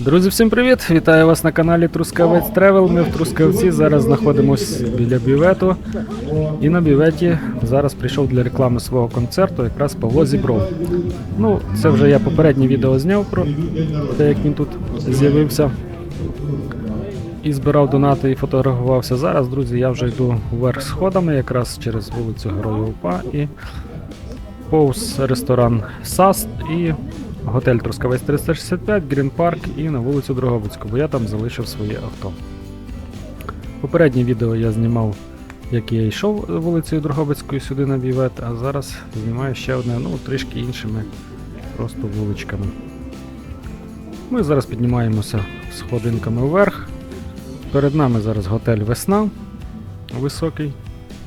Друзі, всім привіт! Вітаю вас на каналі Трускавець Тревел. Ми в Трускавці зараз знаходимося біля бювету. І на бюветі зараз прийшов для реклами свого концерту якраз Павло Зібров. Ну, це вже я попереднє відео зняв про те, як він тут з'явився. І збирав донати і фотографувався. Зараз, друзі, я вже йду вверх сходами, якраз через вулицю Героїв УПА і повз ресторан САС і готель Трускавець 365, Грін Парк і на вулицю Дрогобицьку, бо я там залишив своє авто. Попереднє відео я знімав, як я йшов вулицею Дрогобицькою сюди на бівет, а зараз знімаю ще одне, ну трішки іншими просто вуличками. Ми зараз піднімаємося сходинками вверх. Перед нами зараз готель Весна високий.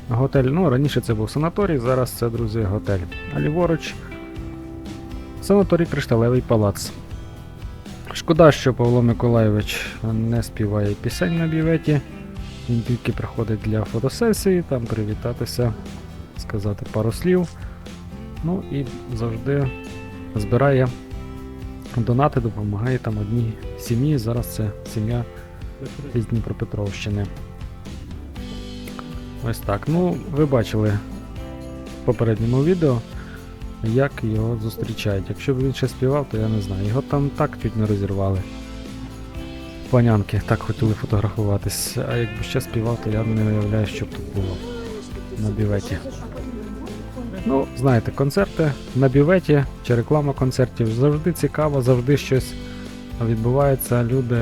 Готель, ну раніше це був санаторій, зараз це, друзі, готель. А ліворуч санаторій Кришталевий палац. Шкода, що Павло Миколайович не співає пісень на біветі. Він тільки приходить для фотосесії, там привітатися, сказати пару слів. Ну і завжди збирає донати, допомагає там одній сім'ї. Зараз це сім'я із Дніпропетровщини. Ось так. Ну, ви бачили в попередньому відео, як його зустрічають. Якщо б він ще співав, то я не знаю. Його там так чуть не розірвали. Панянки так хотіли фотографуватись, а якби ще співав, то я не уявляю, що б тут було на біветі. Ну, знаєте, концерти на біветі чи реклама концертів завжди цікаво, завжди щось відбувається. Люди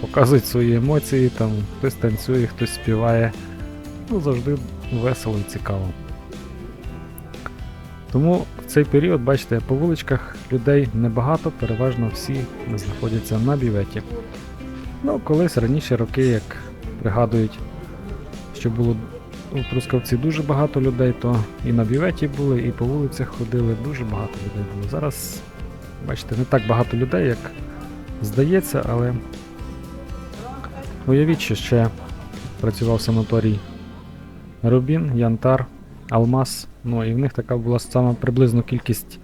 показують свої емоції, там хтось танцює, хтось співає. Ну, завжди весело і цікаво. Тому в цей період, бачите, по вуличках людей небагато, переважно всі знаходяться на біветі. Ну, колись раніше роки, як пригадують, що було у Трускавці дуже багато людей, то і на біветі були, і по вулицях ходили, дуже багато людей було. Зараз, бачите, не так багато людей, як здається, але уявіть, що ще працював санаторій Рубін, Янтар, Алмаз. Ну і в них така була сама приблизно кількість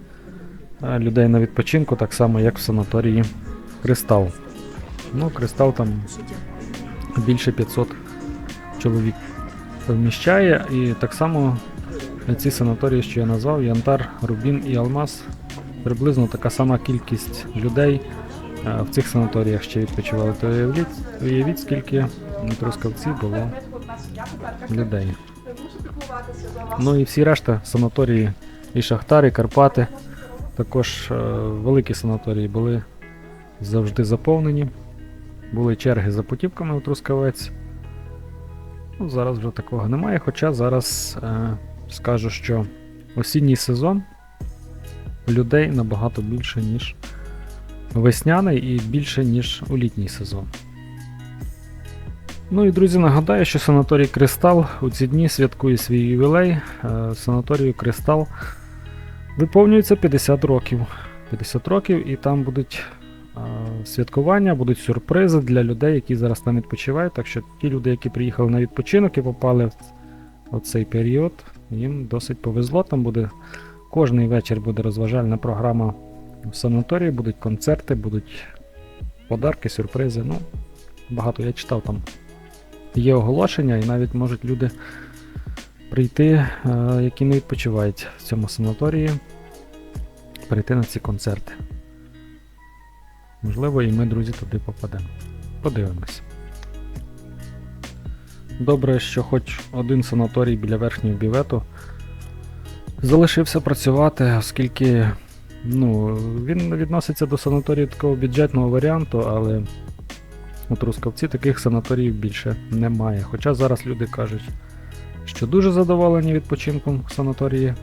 е, людей на відпочинку, так само як в санаторії Кристал. Ну, Кристал там більше 500 чоловік вміщає. І так само ці санаторії, що я назвав, Янтар, Рубін і Алмаз. Приблизно така сама кількість людей е, в цих санаторіях ще відпочивали. То уявіть, скільки на Трускавці було людей. Ну і всі решта санаторії і Шахтар, і Карпати. Також е, великі санаторії були завжди заповнені. Були черги за путівками у Трускавець. Ну, зараз вже такого немає, хоча зараз е, скажу, що осінній сезон людей набагато більше, ніж весняний і більше, ніж у літній сезон. Ну і друзі, нагадаю, що санаторій Кристал у ці дні святкує свій ювілей. Е, Санаторію Кристал виповнюється 50 років. 50 років, і там будуть е, святкування, будуть сюрпризи для людей, які зараз там відпочивають. Так що ті люди, які приїхали на відпочинок і попали в, цей період, їм досить повезло. Там буде кожний вечір буде розважальна програма в санаторії, будуть концерти, будуть подарки, сюрпризи. Ну, багато я читав там є оголошення, і навіть можуть люди прийти, е, які не відпочивають в цьому санаторії, прийти на ці концерти. Можливо, і ми, друзі, туди попадемо. Подивимось. Добре, що хоч один санаторій біля верхнього бівету залишився працювати, оскільки ну, він відноситься до санаторію такого бюджетного варіанту, але у Трускавці таких санаторіїв більше немає. Хоча зараз люди кажуть, що дуже задоволені відпочинком в санаторії.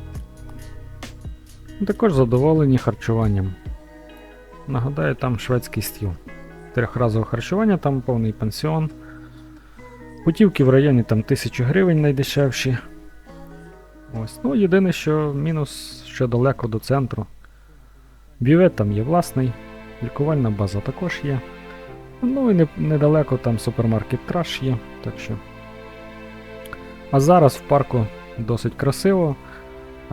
Також задоволені харчуванням. Нагадаю, там шведський стіл. Трьохразове харчування, там повний пансіон. Путівки в районі там 1000 гривень найдешевші. Ось. Ну, єдине, що мінус, що далеко до центру. Бювет там є власний, лікувальна база також є. Ну і недалеко там супермаркет Траш є, так що. А зараз в парку досить красиво.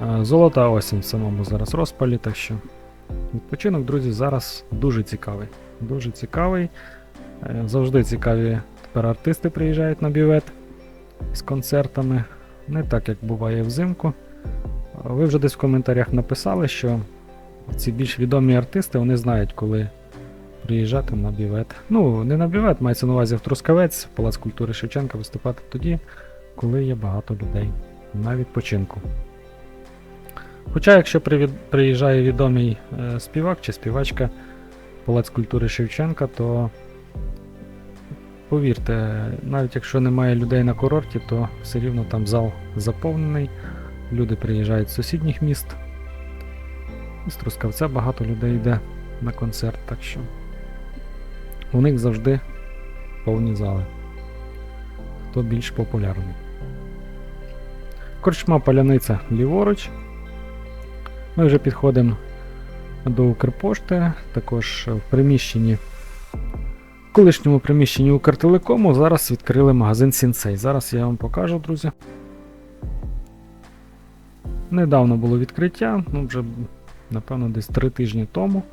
Е, Золота осінь в самому зараз розпалі, так що Відпочинок, друзі, зараз дуже цікавий. Дуже цікавий. Е, Завжди цікаві тепер артисти приїжджають на бювет з концертами. Не так, як буває взимку. Ви вже десь в коментарях написали, що ці більш відомі артисти вони знають, коли приїжджати на бювет. Ну, не на бювет, мається на увазі в Трускавець, Палац культури Шевченка виступати тоді, коли є багато людей на відпочинку. Хоча, якщо приїжджає відомий е, співак чи співачка Палац культури Шевченка, то повірте, навіть якщо немає людей на курорті, то все рівно там зал заповнений. Люди приїжджають з сусідніх міст. З Трускавця багато людей йде на концерт, так що у них завжди повні зали. Хто більш популярний. Корчма паляниця ліворуч. Ми вже підходимо до Укрпошти, також в приміщенні. В колишньому приміщенні Укртелекому зараз відкрили магазин Сінсей. Зараз я вам покажу, друзі. Недавно було відкриття, ну вже напевно десь 3 тижні тому.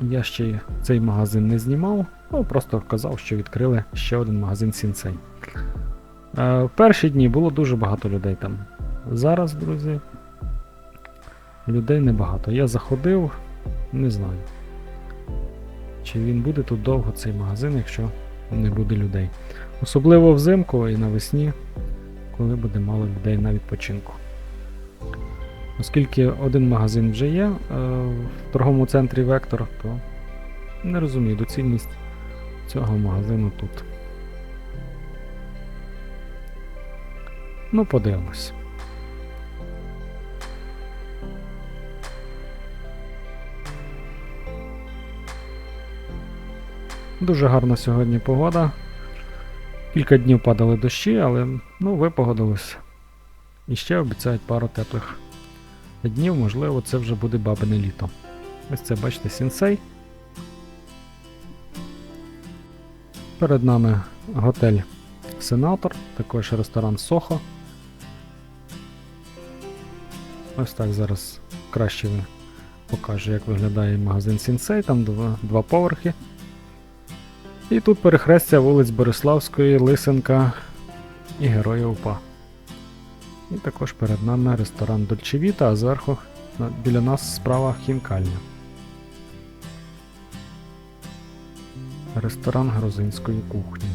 Я ще цей магазин не знімав, ну просто казав, що відкрили ще один магазин Сінсей. Е, в перші дні було дуже багато людей там. Зараз, друзі, людей небагато. Я заходив, не знаю. Чи він буде тут довго цей магазин, якщо не буде людей. Особливо взимку і навесні, коли буде мало людей на відпочинку. Оскільки один магазин вже є е, в торговому центрі Вектор, то не розумію доцільність цього магазину тут. Ну, подивимось. Дуже гарна сьогодні погода. Кілька днів падали дощі, але ну, випогодилось. І ще обіцяють пару теплих днів, можливо, це вже буде бабине літо. Ось це, бачите, сінсей. Перед нами готель Сенатор, також ресторан Сохо. Ось так зараз краще покажу, як виглядає магазин Сінсей, там два, два поверхи. І тут перехрестя вулиць Бориславської, Лисенка і Героя УПА. І також перед нами ресторан Дольчевіта, а зверху біля нас справа хінкальня. Ресторан грузинської кухні.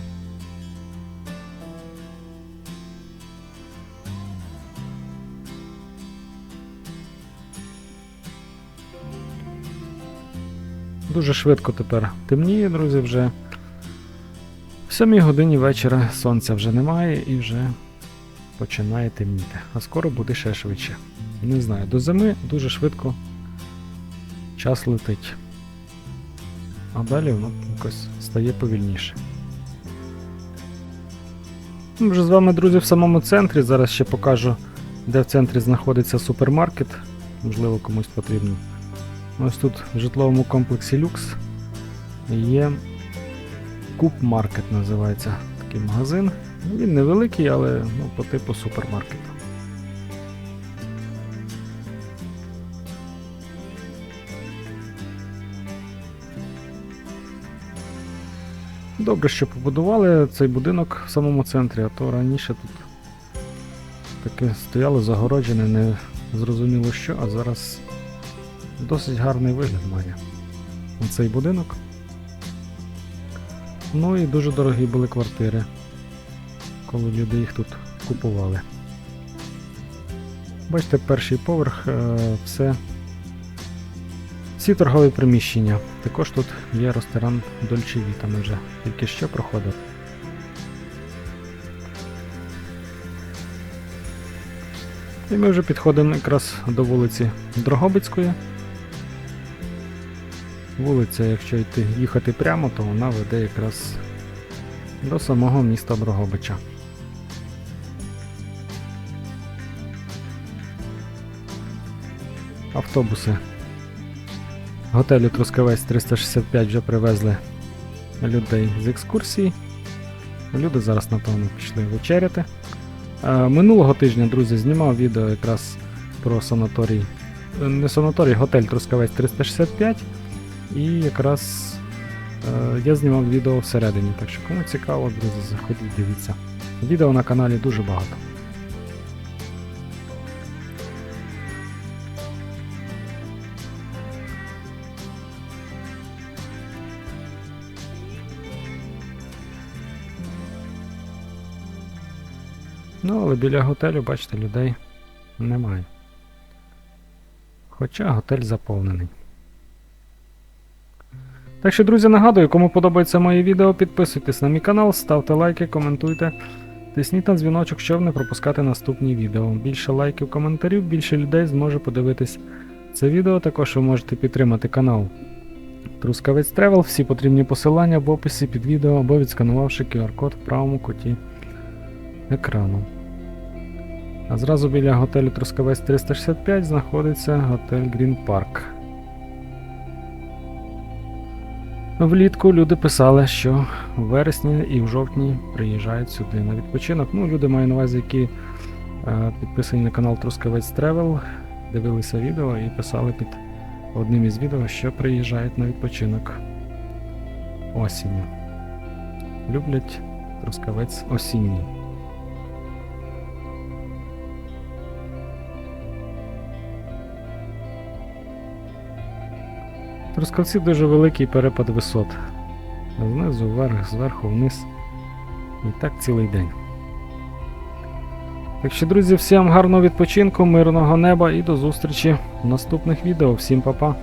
Дуже швидко тепер темніє, друзі, вже. В 7 годині вечора сонця вже немає і вже починає темніти. А скоро буде ще швидше. Не знаю, до зими дуже швидко час летить. А далі воно якось стає повільніше. Ми вже з вами, друзі, в самому центрі. Зараз ще покажу, де в центрі знаходиться супермаркет. Можливо, комусь потрібно. Ось тут в житловому комплексі Люкс є Куб Маркет називається такий магазин. Він невеликий, але ну, по типу супермаркету. Добре, що побудували цей будинок в самому центрі, а то раніше тут таке стояло загороджене, не зрозуміло що, а зараз досить гарний вигляд має цей будинок. Ну і дуже дорогі були квартири, коли люди їх тут купували. Бачите, перший поверх, е, все. Всі торгові приміщення. Також тут є ресторан Дольче Віта, вже тільки що проходив. І ми вже підходимо якраз до вулиці Дрогобицької. Вулиця, якщо йти їхати прямо, то вона веде якраз до самого міста Дрогобича. Автобуси. Готелю Трускавець 365 вже привезли людей з екскурсії. Люди зараз, напевно, пішли вечеряти. Е, Минулого тижня, друзі, знімав відео якраз про санаторій е, не санаторій, готель Трускавець 365. І якраз е, я знімав відео всередині. Так що кому цікаво, друзі, заходіть, дивіться. Відео на каналі дуже багато. Ну, але біля готелю, бачите, людей немає. Хоча готель заповнений. Так що, друзі, нагадую, кому подобається моє відео, підписуйтесь на мій канал, ставте лайки, коментуйте, тисніть на дзвіночок, щоб не пропускати наступні відео. Більше лайків, коментарів, більше людей зможе подивитись це відео. Також ви можете підтримати канал Трускавець Тревел. Всі потрібні посилання в описі під відео або відсканувавши QR-код в правому куті екрану. А зразу біля готелю Трускавець 365 знаходиться готель Green Park. Влітку люди писали, що в вересні і в жовтні приїжджають сюди на відпочинок. Ну, люди маю на увазі, які е, підписані на канал Трускавець Тревел, дивилися відео і писали під одним із відео, що приїжджають на відпочинок осінню. Люблять Трускавець осінній. Трускавці дуже великий перепад висот. Знизу вверх, зверху вниз. І так цілий день. Так що, друзі, всім гарного відпочинку, мирного неба і до зустрічі в наступних відео. Всім па-па!